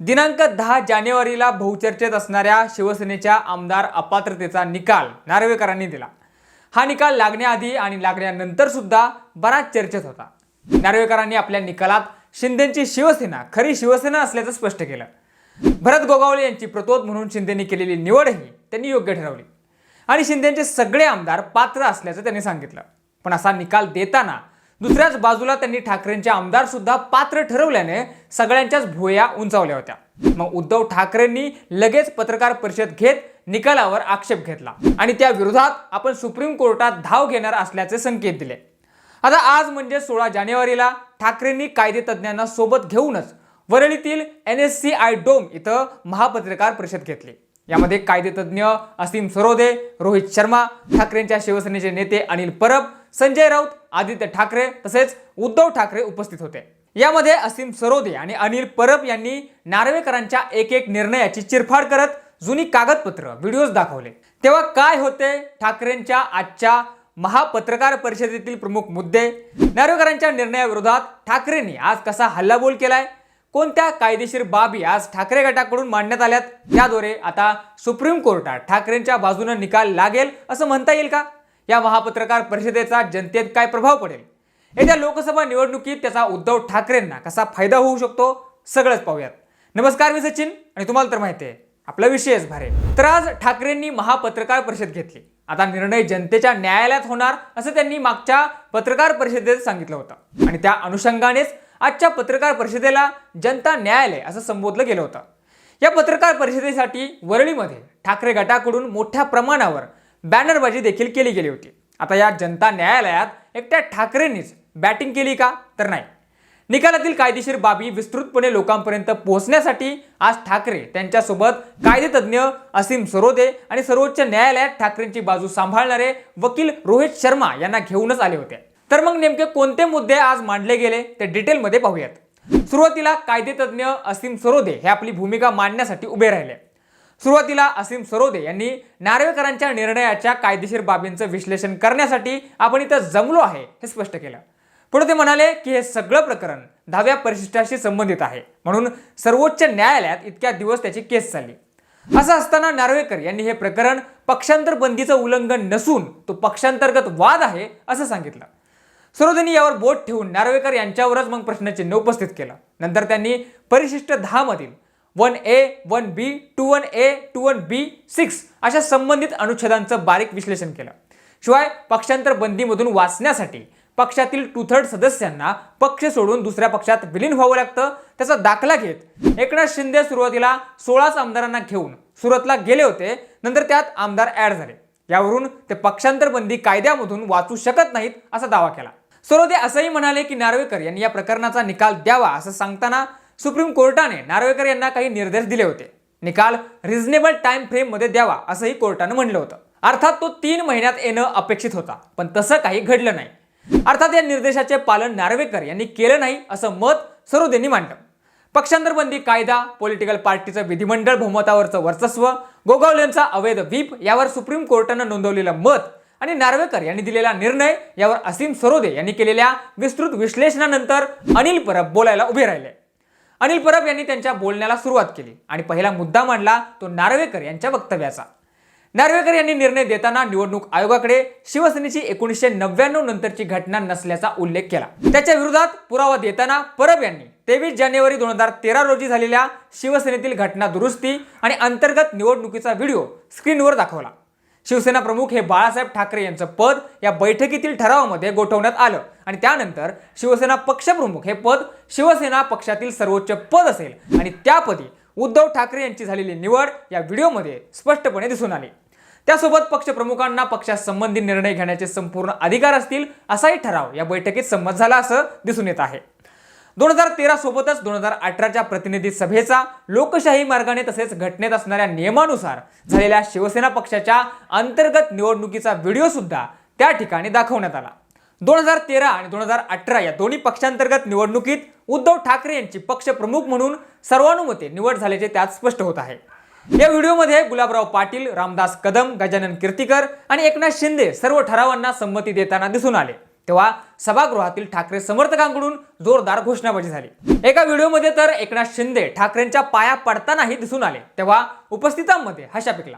दिनांक दहा जानेवारीला बहुचर्चेत असणाऱ्या शिवसेनेच्या आमदार अपात्रतेचा निकाल नार्वेकरांनी दिला. हा निकाल लागण्याआधी आणि लागण्यानंतर सुद्धा बराच चर्चेत होता. नार्वेकरांनी आपल्या निकालात शिंदेची शिवसेना खरी शिवसेना असल्याचं स्पष्ट केलं. भरत गोगावले यांची प्रतोद म्हणून शिंदेनी केलेली निवडही त्यांनी योग्य ठरवली. आणि शिंदेचे सगळे आमदार पात्र असल्याचं त्यांनी सांगितलं. पण असा निकाल देताना दुसऱ्याच बाजूला त्यांनी ठाकरेंचे आमदार सुद्धा पात्र ठरवल्याने सगळ्यांच्याच भुया उंचावल्या होत्या. मग उद्धव ठाकरेंनी लगेच पत्रकार परिषद घेत निकालावर आक्षेप घेतला आणि त्या विरोधात आपण सुप्रीम कोर्टात धाव घेणार असल्याचे संकेत दिले. आता आज म्हणजे सोळा जानेवारीला ठाकरेंनी कायदे तज्ज्ञांना सोबत घेऊनच वरळीतील N S C I dome इथं महापत्रकार परिषद घेतली. यामध्ये कायदेतज्ञ असीम सरोदे रोहित शर्मा ठाकरेंच्या शिवसेनेचे नेते अनिल परब संजय राऊत आदित्य ठाकरे तसेच उद्धव ठाकरे उपस्थित होते. यामध्ये असीम सरोदे आणि अनिल परब यांनी नार्वेकरांच्या एक एक निर्णयाची चिरफाड करत जुनी कागदपत्र व्हिडिओज दाखवले. तेव्हा काय होते? ठाकरेंच्या आजच्या महापत्रकार परिषदेतील प्रमुख मुद्दे. नार्वेकरांच्या निर्णयाविरोधात ठाकरेंनी आज कसा हल्लाबोल केलाय? कोणत्या कायदेशीर बाबी आज ठाकरे गटाकडून मांडण्यात आल्यात? त्याद्वारे आता सुप्रीम कोर्टात ठाकरेंच्या बाजूने निकाल लागेल असं म्हणता येईल का? या महापत्रकार परिषदेचा जनतेत काय प्रभाव पडेल? येत्या लोकसभा निवडणुकीत त्याचा उद्धव ठाकरेंना कसा फायदा होऊ शकतो? सगळंच पाहूयात. नमस्कार मी सचिन आणि तुम्हाला तर माहिती आहे आपला विषयच भारे. तर आज ठाकरेंनी महापत्रकार परिषद घेतली. आता निर्णय जनतेच्या न्यायालयात होणार असं त्यांनी मागच्या पत्रकार परिषदेत सांगितलं होतं. आणि त्या अनुषंगानेच आजच्या पत्रकार परिषदेला जनता न्यायालय असं संबोधलं गेलं होतं. या पत्रकार परिषदेसाठी वरळीमध्ये ठाकरे गटाकडून मोठ्या प्रमाणावर बॅनरबाजी देखील केली गेली होती. आता या जनता न्यायालयात एकट्या ठाकरेंनीच बॅटिंग केली का? तर नाही. निकालातील कायदेशीर बाबी विस्तृतपणे लोकांपर्यंत पोहोचण्यासाठी आज ठाकरे त्यांच्यासोबत कायदेतज्ञ असीम सरोदे आणि सर्वोच्च न्यायालयात ठाकरेंची बाजू सांभाळणारे वकील रोहित शर्मा यांना घेऊनच आले होते. तर मग नेमके कोणते मुद्दे आज मांडले गेले ते डिटेलमध्ये पाहूयात. सुरुवातीला कायदेतज्ञ असीम सरोदे हे आपली भूमिका मांडण्यासाठी उभे राहिले. सुरुवातीला असीम सरोदे यांनी नार्वेकरांच्या निर्णयाच्या कायदेशीर बाबींचं विश्लेषण करण्यासाठी आपण इथं जमलो आहे हे स्पष्ट केलं. पुढे ते म्हणाले की हे सगळं प्रकरण दहाव्या परिशिष्टाशी संबंधित आहे. म्हणून सर्वोच्च न्यायालयात इतक्या दिवस त्याची केस चालली. असं असताना नार्वेकर यांनी हे प्रकरण पक्षांतर बंदीचं उल्लंघन नसून तो पक्षांतर्गत वाद आहे असं सांगितलं. सरोदेनी यावर बोट ठेवून नार्वेकर यांच्यावरच मग प्रश्नचिन्ह उपस्थित केलं. नंतर त्यांनी परिशिष्ट दहा मधील one A one B two one A two one B six अशा संबंधित अनुच्छेदांचं बारीक विश्लेषण केलं. शिवाय पक्षांतर बंदीमधून वाचण्यासाठी पक्षातील टू थर्ड सदस्यांना पक्ष सोडून दुसऱ्या पक्षात विलीन व्हावं लागतं. त्याचा दाखला घेत एकनाथ शिंदे सुरुवातीला सोळाच आमदारांना घेऊन सुरतला गेले होते. नंतर त्यात आमदार ऍड झाले. यावरून ते पक्षांतर बंदी कायद्यामधून वाचू शकत नाहीत असा दावा केला. सरोदे असंही म्हणाले की नार्वेकर यांनी या प्रकरणाचा निकाल द्यावा असं सांगताना सुप्रीम कोर्टाने नार्वेकर यांना काही निर्देश दिले होते. निकाल रिझनेबल टाइम फ्रेममध्ये द्यावा असंही कोर्टानं म्हणलं होतं. अर्थात तो तीन महिन्यात येणं अपेक्षित होता पण तसं काही घडलं नाही. अर्थात या निर्देशाचे पालन नार्वेकर यांनी केलं नाही असं मत सरोदेंनी मांडलं. पक्षांतरबंदी कायदा पॉलिटिकल पार्टीचं विधिमंडळ बहुमतावरचं वर्चस्व गोगावलेंचा अवैध व्हीप यावर सुप्रीम कोर्टानं नोंदवलेलं मत आणि नार्वेकर यांनी दिलेला निर्णय यावर असीम सरोदे यांनी केलेल्या विस्तृत विश्लेषणानंतर अनिल परब बोलायला उभे राहिले. अनिल परब यांनी त्यांच्या बोलण्याला सुरुवात केली आणि पहिला मुद्दा मांडला तो नार्वेकर यांच्या वक्तव्याचा. नार्वेकर यांनी निर्णय देताना निवडणूक आयोगाकडे शिवसेनेची एकोणीसशे नव्याण्णव नंतरची घटना नसल्याचा उल्लेख केला. त्याच्या विरोधात पुरावा देताना परब यांनी तेवीस जानेवारी दोन हजार तेरा रोजी झालेल्या शिवसेनेतील घटना दुरुस्ती आणि अंतर्गत निवडणुकीचा व्हिडिओ स्क्रीनवर दाखवला. शिवसेना प्रमुख हे बाळासाहेब ठाकरे यांचं पद या बैठकीतील ठरावामध्ये गोठवण्यात आलं. आणि त्यानंतर शिवसेना पक्षप्रमुख हे पद शिवसेना पक्षातील सर्वोच्च पद असेल. आणि त्यापदी उद्धव ठाकरे यांची झालेली निवड या व्हिडिओमध्ये स्पष्टपणे दिसून आली. त्यासोबत पक्षप्रमुखांना पक्षासंबंधी निर्णय घेण्याचे संपूर्ण अधिकार असतील असाही ठराव या बैठकीत संमत झाला असं दिसून येत आहे. दोन हजार तेरा सोबतच दोन हजार अठराच्या प्रतिनिधी सभेचा लोकशाही मार्गाने तसेच घटनेत असणाऱ्या नियमानुसार झालेल्या शिवसेना पक्षाच्या अंतर्गत निवडणुकीचा व्हिडिओ सुद्धा त्या ठिकाणी दाखवण्यात आला. दोन हजार तेरा आणि दोन हजार अठरा या दोन्ही पक्षांतर्गत निवडणुकीत उद्धव ठाकरे यांची पक्षप्रमुख म्हणून सर्वानुमते निवड झाल्याचे त्यात स्पष्ट होत आहे. या व्हिडिओमध्ये गुलाबराव पाटील रामदास कदम गजानन कीर्तीकर आणि एकनाथ शिंदे सर्व ठरावांना संमती देताना दिसून आले. तेव्हा सभागृहातील ठाकरे समर्थकांकडून जोरदार घोषणाबाजी झाली. एका व्हिडिओमध्ये तर एकनाथ शिंदे ठाकरेंच्या पाया पडतानाही दिसून आले तेव्हा उपस्थितांमध्ये हशा पिकला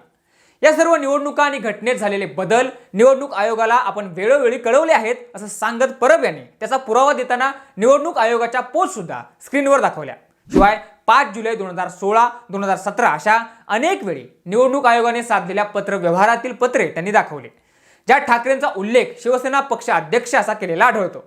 या सर्व निवडणुका आणि घटनेत झालेले बदल निवडणूक आयोगाला आपण वेळोवेळी कळवले आहेत असं सांगत परब यांनी त्याचा पुरावा देताना निवडणूक आयोगाच्या पोस्ट सुद्धा स्क्रीनवर दाखवल्या. शिवाय पाच जुलै दोन हजार सोळा दोन हजार सतरा अशा अनेक वेळी निवडणूक आयोगाने साधलेल्या पत्र व्यवहारातील पत्रे त्यांनी दाखवले. ज्या ठाकरेंचा उल्लेख शिवसेना पक्ष अध्यक्ष असा केलेला आढळतो.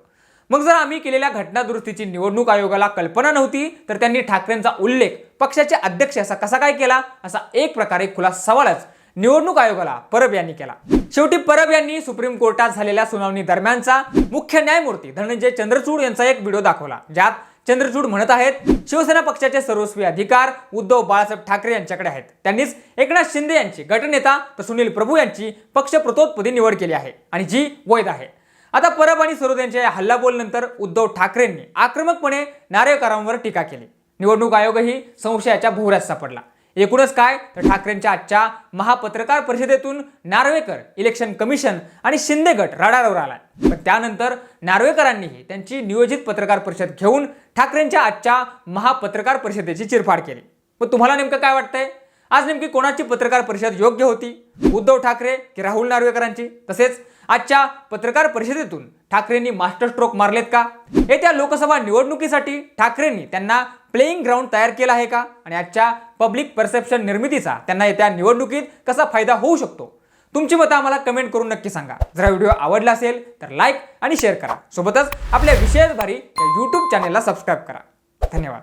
मग जर आम्ही केलेल्या घटना दुरुस्तीची निवडणूक आयोगाला कल्पना नव्हती तर त्यांनी ठाकरेंचा उल्लेख पक्षाचे अध्यक्ष असा कसा काय केला? असा एक प्रकारे खुला सवालच निवडणूक आयोगाला परब यांनी केला. शेवटी परब यांनी सुप्रीम कोर्टात झालेल्या सुनावणी दरम्यानचा मुख्य न्यायमूर्ती धनंजय चंद्रचूड यांचा एक व्हिडिओ दाखवला ज्यात चंद्रचूड म्हणत आहेत शिवसेना पक्षाचे सर्वस्वी अधिकार उद्धव बाळासाहेब ठाकरे यांच्याकडे आहेत. त्यांनीच एकनाथ शिंदे यांची गटनेता तर सुनील प्रभू यांची पक्ष प्रतोदपदी निवड केली आहे आणि जी वैध आहे. आता परब आणि सरोद यांच्या या हल्लाबोलनंतर उद्धव ठाकरेंनी आक्रमकपणे नारेकरांवर टीका केली. निवडणूक आयोगही संशयाच्या भोवऱ्यात सापडला. एकूणच काय? तर ठाकरेंच्या आजच्या महापत्रकार परिषदेतून नार्वेकर इलेक्शन कमिशन आणि शिंदे गट रडारवर आलाय. पण त्यानंतर नार्वेकरांनीही त्यांची नियोजित पत्रकार परिषद घेऊन ठाकरेंच्या आजच्या महापत्रकार परिषदेची चिरफाड केली. पण तुम्हाला नेमकं काय वाटतंय? आज नेमकी कोणाची पत्रकार परिषद योग्य होती? उद्धव ठाकरे की राहुल नार्वेकरांची? तसेच आजच्या पत्रकार परिषदेतून ठाकरेंनी मास्टर स्ट्रोक मारलेत का? येत्या लोकसभा निवडणुकीसाठी ठाकरेंनी त्यांना प्लेईंग ग्राउंड तयार केला आहे का? आणि आजच्या पब्लिक परसेप्शन निर्मितीचा त्यांना येत्या निवडणुकीत कसा फायदा होऊ शकतो? तुमची मतं आम्हाला कमेंट करून नक्की सांगा. जर हा व्हिडिओ आवडला असेल तर लाईक आणि शेअर करा. सोबतच आपल्या विशेष भारी या यूट्यूब चॅनेलला सबस्क्राईब करा. धन्यवाद.